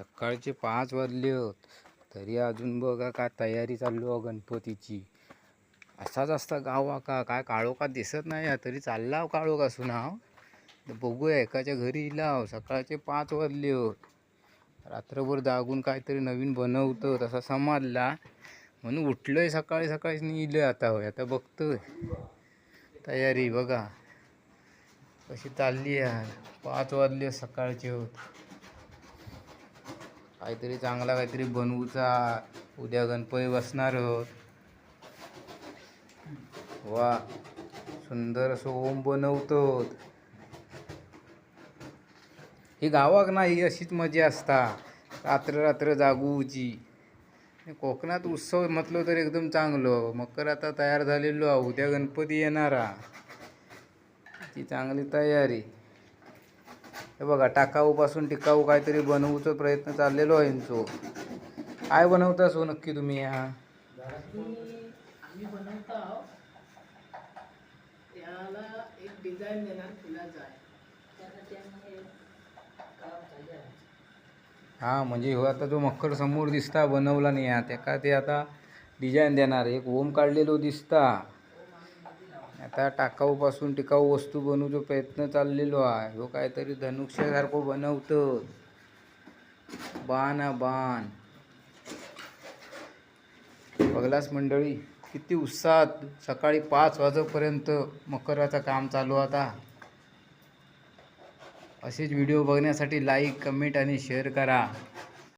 सकाळचे पाच वाजले होत. तरी अजून बघा काय तयारी चाललो गणपतीची. असाच असता गावा का? काय काळोखा दिसत नाही या तरी चालला काळोख असून हा? तर बघूया एकाच्या घरी लाव. सकाळचे पाच वाजले होत. रात्रभर जागून काहीतरी नवीन बनवतं तसा समजला. म्हणून उठलोय सकाळी सकाळीच निघलोय आता होय. आता बघतोय. तयारी बघा. कशी चालली आहे? पाच वाजले सकाळचे होत. काहीतरी चांगला काहीतरी बनवूचा. उद्या गणपती बसणार आहोत. वा सुंदर असं ओम बनवतो ही गावाक नाही ही अशीच मजा असता. रात्र रात्र जागूची. कोकणात उत्सव म्हटलं तर एकदम चांगलं. मकर आता तयार झालेलो उद्या गणपती येणारा. ती चांगली तयारी. हे बघा टाकाऊपासून टिकाऊ काहीतरी बनवूचा प्रयत्न चाललेलो आहे यांचो काय बनवता सो नक्की तुम्ही या हे काम चालू आहे. हा म्हणजे हो आता जो मकर समोर दिसता बनवला नाही हा त्याका ते आता डिझाईन देणार एक ओम काढलेलो दिसता. आता टाकाऊपासून टिकाऊ वस्तू बनवूचा प्रयत्न चाललेलो आहे. ह्यो काहीतरी धनुष्यासारखं बनवतं बाण हा बाण. बघलास मंडळी किती उत्साहात सकाळी पाच वाजेपर्यंत मकराचं काम चालू आता. असेच व्हिडिओ बघण्यासाठी लाईक कमेंट आणि शेअर करा.